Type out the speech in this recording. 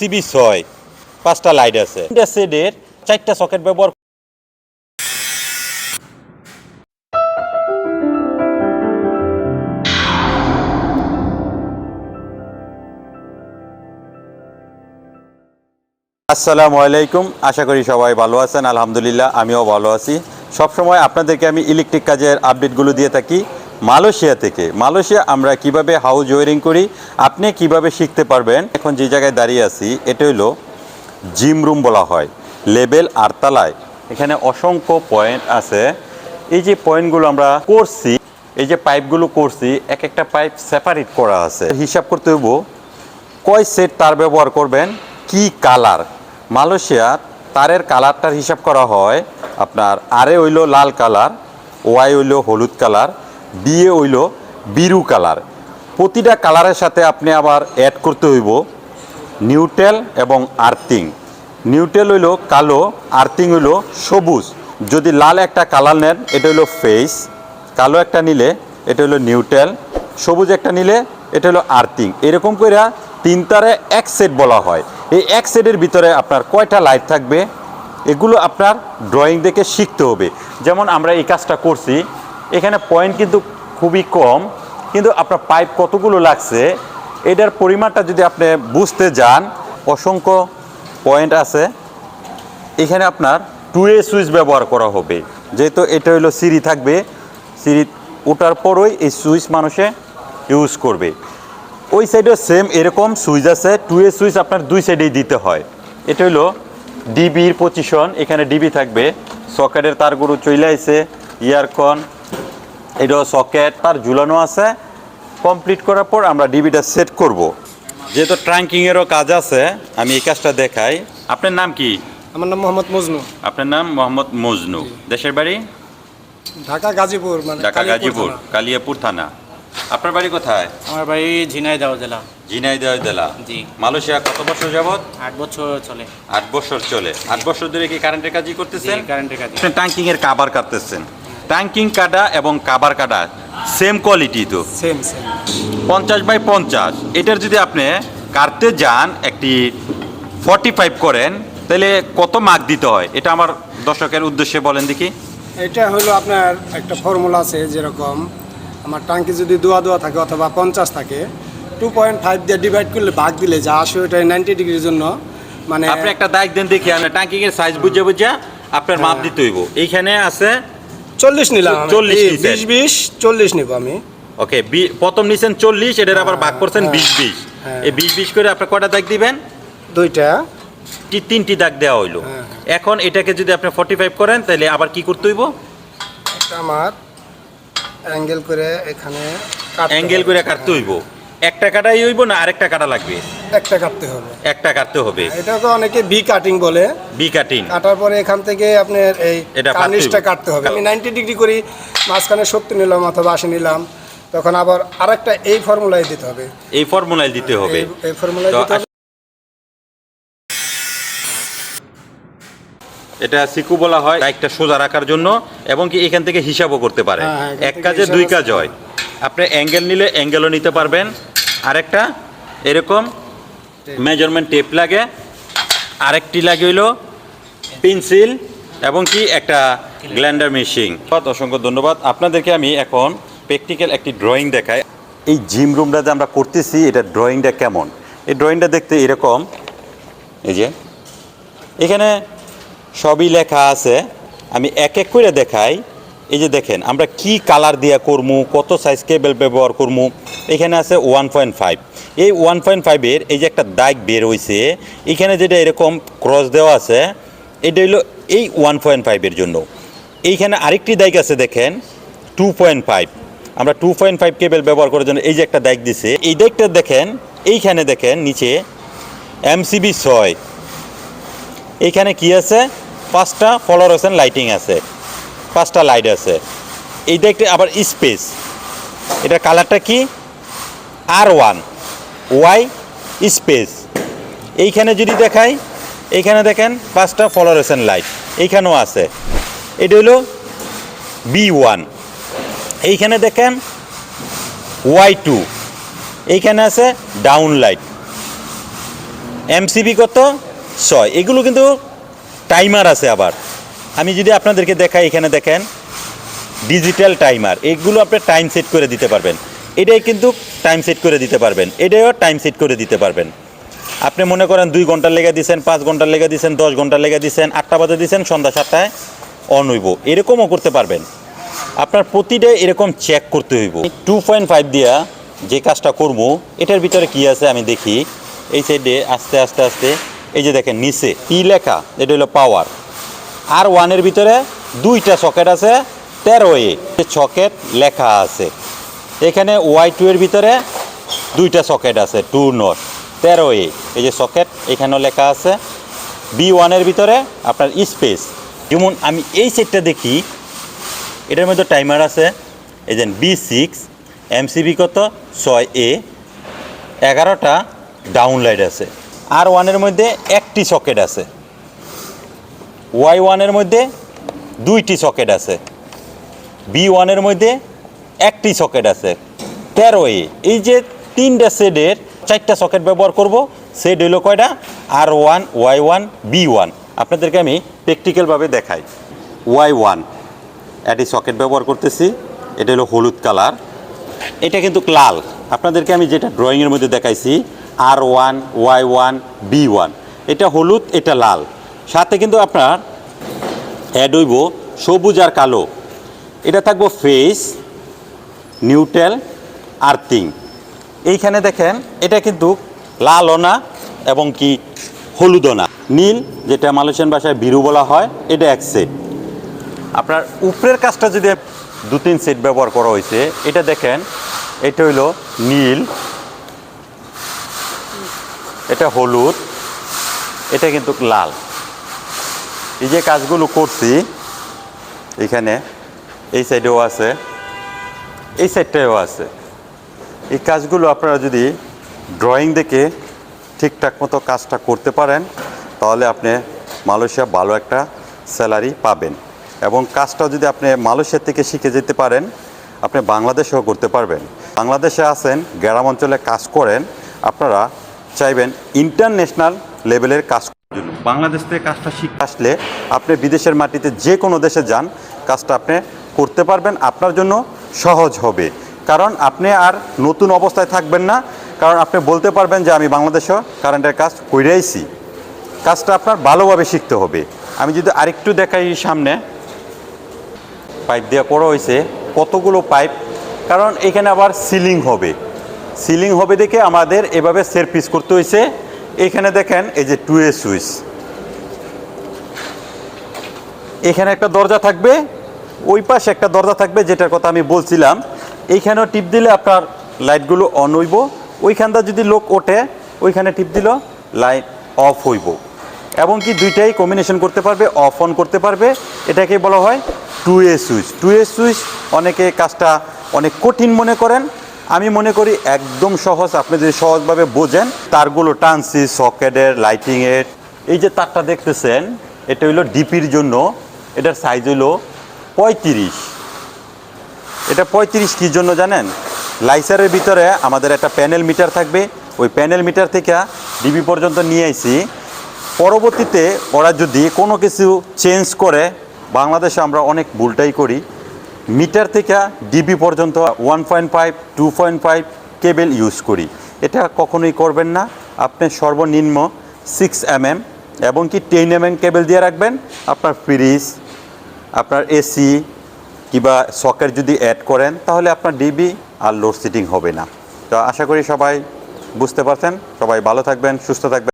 CB ছয়, পাঁচটা light আছে। সেটের চারটা সকেট ব্যবহার আসসালামু আলাইকুম, আশা করি সবাই ভালো আছেন, আলহামদুলিল্লাহ, আমিও ভালো আছি। সবসময় আপনাদেরকে আমি ইলেকট্রিক কাজের আপডেটগুলো দিয়ে থাকি। মালয়েশিয়া থেকে। মালয়েশিয়া আমরা কীভাবে হাউস ওয়ারিং করি, আপনি কীভাবে শিখতে পারবেন? এখন যে জায়গায় দাঁড়িয়ে আছি, এটা হলো জিম রুম বলা হয়। লেভেল আটতলায় এখানে অসংখ্য পয়েন্ট আছে। এই যে পয়েন্টগুলো আমরা করছি, এই যে পাইপগুলো করছি, এক একটা পাইপ সেপারেট করা আছে। হিসাব করতে হইব, কয় সেট তার ব্যবহার করবেন, কি কালার? মালয়েশিয়া, তারের কালারটার হিসাব করা হয়, আপনার আরে হইল লাল কালার, ওয়াই হইল হলুদ কালার বিয়ে হইল বিরু কালার। প্রতিটা কালারের সাথে আপনি আবার অ্যাড করতে হইব নিউট্রেল এবং আর্থিং। নিউটেল হইল কালো, আর্থিং হইল সবুজ। যদি লাল একটা কালার নেন, এটা হইল ফেস কালো একটা নিলে এটা হলো নিউট্রেল, সবুজ একটা নিলে এটা হলো আর্থিং। এরকম করে তিন তারে এক সেট বলা হয়। এই এক সেটের ভিতরে আপনার কয়টা লাইট থাকবে? এগুলো আপনার ড্রয়িং দেখে শিখতে হবে। যেমন আমরা এই কাজটা করছি এখানে পয়েন্ট কিন্তু খুবই কম, কিন্তু আপনার পাইপ কতগুলো লাগছে, এটার পরিমাণটা যদি আপনি বুঝতে যান, অসংখ্য পয়েন্ট আছে। এখানে আপনার টু এ সুইচ ব্যবহার করা হবে, যেহেতু এটা হলো সিঁড়ি থাকবে, সিঁড়ি ওঠার পরই এই সুইচ মানুষে ইউজ করবে। ওই সাইডে সেম এরকম সুইচ আছে টু এ সুইচ আপনার দুই সাইডেই দিতে হয়। এটা হলো ডিবির পজিশন এখানে ডিবি থাকবে সকেটের তারগুলো চলে আসে ইয়ারকন এটা সকেট তার ঝুলানো আছে। কমপ্লিট করার পর আমরা ডিবিটা সেট করব। যেহেতু ট্রাঙ্কিংয়েরও কাজ আছে আমি এই কাজটা দেখাই। আপনার নাম কি? আমার নাম মোহাম্মদ মজনু। আপনার নাম মোহাম্মদ মজনু। দেশের বাড়ি? ঢাকা গাজীপুর মানে ঢাকা গাজীপুর কালিয়াপুর থানা। আপনার বাড়ি কোথায়? আমার বাড়ি ঝিনাইদহ জেলা। ঝিনাইদহ জেলা। জি। মালয়েশিয়া কত বছর যাবত আট বছর চলে। আট বছর চলে। আট বছর ধরে কি কারেন্টের কাজই করতেছেন? কারেন্টের কাজ আপনি ট্যাঙ্কিং এর কাবার কাটতেছেন। ট্যাঙ্কিং কাটা এবং কাবার কাটা সেম কোয়ালিটি তো। সেম সেম পঞ্চাশ বাই পঞ্চাশ এটার যদি আপনি কাটতে যান একটি ফর্টি ফাইভ করেন তাহলে কত মার্ক দিতে হয়? এটা আমার দর্শকের উদ্দেশ্যে বলেন দেখি। এটা হলো আপনার একটা ফর্মুলা আছে যেরকম আমার টাঙ্কি যদি দোয়া দোয়া থাকে অথবা পঞ্চাশ থাকে টু পয়েন্ট ফাইভ দিয়ে ডিভাইড করলে ভাগ দিলে যা আসে ওটা নাইনটি ডিগ্রির জন্য মানে আপনি একটা দায়িত্ব দেন দেখি আমি ট্যাঙ্কিং এর সাইজ বুঝে বুঝে আপনার মাপ হ্যাঁ। দিতে হইব। এইখানে আছে চল্লিশ নিলাম আমি। 40 এই নিছেন। বিশ বিশ চল্লিশ নিব আমি ওকে প্রথম নিছেন চল্লিশ এটার আবার ভাগ করছেন হ্যাঁ, বিশ বিশ হ্যাঁ। এই বিশ বিশ করে আপনি কটা দাগ দিবেন দুইটা তিনটি দাগ দেওয়া হইল হ্যাঁ। এখন এটাকে যদি আপনি ফর্টি ফাইভ করেন তাহলে আবার কি করতে হইব আমার অ্যাঙ্গেল করে এখানে অ্যাঙ্গেল করে কাটতে হইব একটা কাটাই হইব না আরেকটা কাটা লাগবে? একটা কাটতে হবে। একটা কাটতে হবে। এটাকে অনেকে বি কাটিং বলে। B cutting. কাটার পরে এখান থেকে আপনার এই কার্নিশটা হবে। কাটতে হবে। আমি নাইনটি ডিগ্রি করি মাঝখানে সত্তর নিলাম অথবা আশি নিলাম। তখন আবার আরেকটা এই ফর্মুলায় দিতে হবে। এই ফর্মুলায় দিতে হবে। এই- ফর্মুলায় দিতে হবে। এটা সিকু বলা হয় একটা সোজা রাখার জন্য এবং কি এখান থেকে হিসাবও করতে পারে। হ্যাঁ, হ্যাঁ, এক কাজে দুই কাজ হয়। আপনি অ্যাঙ্গেল নিলে অ্যাঙ্গেলও নিতে পারবেন। আরেকটা, এরকম মেজারমেন্ট টেপ লাগে। আরেকটি লাগে হইল পেন্সিল এবং কি একটা গ্ল্যান্ডার মেশিন অসংখ্য ধন্যবাদ। আপনাদেরকে আমি এখন প্র্যাকটিক্যাল একটি ড্রয়িং দেখাই। এই জিম রুমটা যে আমরা করতেছি, এটা ড্রয়িংটা কেমন? এই ড্রয়িংটা দেখতে এরকম। এই যে, এখানে সবই লেখা আছে। আমি এক এক করে দেখাই। এই যে দেখেন, আমরা কি কালার দিয়া করমু, কত সাইজ কেবল ব্যবহার করমু, এখানে আছে ওয়ান পয়েন্ট ফাইভ এই ওয়ান পয়েন্ট ফাইভের এই যে একটা দাগ বের হয়েছে এখানে যেটা এরকম ক্রস দেওয়া আছে, এটা হলো এই ওয়ান পয়েন্ট ফাইভের জন্য। এইখানে আরেকটি দাগ আছে দেখেন টু পয়েন্ট ফাইভ আমরা টু পয়েন্ট ফাইভ কেবল ব্যবহার করার জন্য এই যে একটা দাগ দিছে, এই দাগটা দেখেন, এইখানে দেখেন নিচে এমসিবি ছয়। এইখানে কি আছে? পাঁচটা ফলোরেশন লাইটিং আছে। পাঁচটা লাইট আছে। এইটা একটি আবার স্পেস এটা কালারটা কি? আর ওয়ান ওয়াই স্পেস এইখানে যদি দেখাই, এইখানে দেখেন পাঁচটা ফলোরেশন লাইট এইখানেও আছে। এটা হলো বি ওয়ান এইখানে দেখেন ওয়াই টু এইখানে আছে ডাউন লাইট এমসিবি কত? ছয়। এগুলো কিন্তু টাইমার আছে আবার। আমি যদি আপনাদেরকে দেখাই এখানে দেখেন ডিজিটাল টাইমার এগুলো আপনি টাইম সেট করে দিতে পারবেন। এটাই কিন্তু টাইম সেট করে দিতে পারবেন। এটাও টাইম সেট করে দিতে পারবেন। আপনি মনে করেন দুই ঘণ্টার লেগে দিচ্ছেন পাঁচ ঘণ্টার লেগে দিচ্ছেন দশ ঘণ্টার লেগে দিচ্ছেন আটটা বাজে দিচ্ছেন সন্ধ্যা সাতটায় অন হইব। এরকমও করতে পারবেন। আপনার প্রতিটা এরকম চেক করতে হইব। টু পয়েন্ট ফাইভ দিয়া যে কাজটা করব, এটার ভিতরে কি আছে আমি দেখি। এই সাইডে আস্তে আস্তে আস্তে, এই যে দেখেন, নিচে পি লেখা? এটা হলো পাওয়ার আর ওয়ানের ভিতরে দুইটা সকেট আছে তেরো এ সকেট লেখা আছে। এখানে ওয়াই টু এর ভিতরে দুইটা সকেট আছে টু নট তেরো এ এই যে সকেট, এখানেও লেখা আছে। বি ওয়ানের ভিতরে আপনার স্পেস যেমন আমি এই সেটটা দেখি, এটার মধ্যে টাইমার আছে, এই যে বি সিক্স এমসিবি কত? ছয় এ এগারোটা ডাউনলাইট আছে। আর ওয়ানের মধ্যে একটি সকেট আছে। ওয়াই ওয়ানের মধ্যে দুইটি সকেট আছে। বি ওয়ানের মধ্যে একটি সকেট আছে। তেরো এ এই যে তিনটা সেডের চারটা সকেট ব্যবহার করব সেড হইল কয়টা? R one Y one B one আপনাদেরকে আমি প্র্যাকটিক্যালভাবে দেখাই। ওয়াই ওয়ান একটি সকেট ব্যবহার করতেছি, এটা হলো হলুদ কালার এটা কিন্তু লাল। আপনাদেরকে আমি যেটা ড্রয়িংয়ের মধ্যে দেখাইছি R one Y one B one এটা হলুদ, এটা লাল। সাথে কিন্তু আপনার অ্যাড হইব সবুজ আর কালো। এটা থাকব ফেস নিউট্রাল আর্থিং এইখানে দেখেন, এটা কিন্তু লালও না এবং কি হলুদও না নীল, যেটা মালয়েশিয়ান ভাষায় বিরু বলা হয়, এটা এক সেট আপনার উপরের কাজটা যদি দু তিন সেট ব্যবহার করা হয়েছে, এটা দেখেন, এটা হইল নীল, এটা হলুদ, এটা কিন্তু লাল। এই যে কাজগুলো করছি, এখানে এই সাইডেও আছে, এই সাইডটাও আছে। এই কাজগুলো আপনারা যদি ড্রয়িং দেখে ঠিকঠাক মতো কাজটা করতে পারেন, তাহলে আপনি মালয়েশিয়া ভালো একটা স্যালারি পাবেন। এবং কাজটাও যদি আপনি মালয়েশিয়া থেকে শিখে যেতে পারেন, আপনি বাংলাদেশেও করতে পারবেন। বাংলাদেশে আছেন, গ্রাম অঞ্চলে কাজ করেন, আপনারা চাইবেন ইন্টারন্যাশনাল লেভেলের কাজ করার জন্য। বাংলাদেশ থেকে কাজটা শিখে আসলে আপনি বিদেশের মাটিতে যে কোনো দেশে যান কাজটা আপনি করতে পারবেন আপনার জন্য সহজ হবে। কারণ আপনি আর নতুন অবস্থায় থাকবেন না কারণ আপনি বলতে পারবেন যে আমি বাংলাদেশেও কারেন্টের কাজ কইরাইছি। কাজটা আপনার ভালোভাবে শিখতে হবে। আমি যদি আরেকটু দেখাই সামনে। পাইপ দেওয়া করা হয়েছে কতগুলো পাইপ? কারণ এখানে আবার সিলিং হবে। সিলিং হবে দেখে আমাদের এভাবে সের পিস করতে হয়েছে। এখানে দেখেন এই যে টু এ সুইচ। এখানে একটা দরজা থাকবে, ওই পাশে একটা দরজা থাকবে, যেটার কথা আমি বলছিলাম। এইখানেও টিপ দিলে আপনার লাইটগুলো অন হইব। ওইখানটা যদি লোক ওঠে, ওইখানে টিপ দিল, লাইট অফ হইব। এবং কি দুইটাই কম্বিনেশন করতে পারবে অফ অন করতে পারবে। এটাকে বলা হয় two A switch. Two A switch, অনেকে কাজটা অনেক কঠিন মনে করেন আমি মনে করি একদম সহজ, আপনি যদি সহজভাবে বোঝেন, তারগুলো টানছি, সকেটের, লাইটিংয়ের, এই যে তারটা দেখতেছেন, এটা হইল ডিপির জন্য, এটার সাইজ হইল পঁয়ত্রিশ। এটা পঁয়ত্রিশ কী জন্য জানেন? লাইসারের ভিতরে আমাদের একটা প্যানেল মিটার থাকবে, ওই প্যানেল মিটার থেকে ডিবি পর্যন্ত নিয়ে আইছি। পরবর্তীতে ওরা যদি কোনো কিছু চেঞ্জ করে, বাংলাদেশে আমরা অনেক ভুলটাই করি। মিটার থেকে ডিবি পর্যন্ত one point five two point five cable use করি। এটা কখনোই করবেন না। আপনি সর্বনিম্ন সিক্স এম এম এবং কি টেন এম এম কেবেল দিয়ে রাখবেন। আপনার ফ্রিজ আপনার এসি কিবা সকেট যদি অ্যাড করেন, তাহলে আপনার ডিবি আর লোডশেডিং হবে না। তো আশা করি সবাই বুঝতে পারছেন। সবাই ভালো থাকবেন, সুস্থ থাকবেন।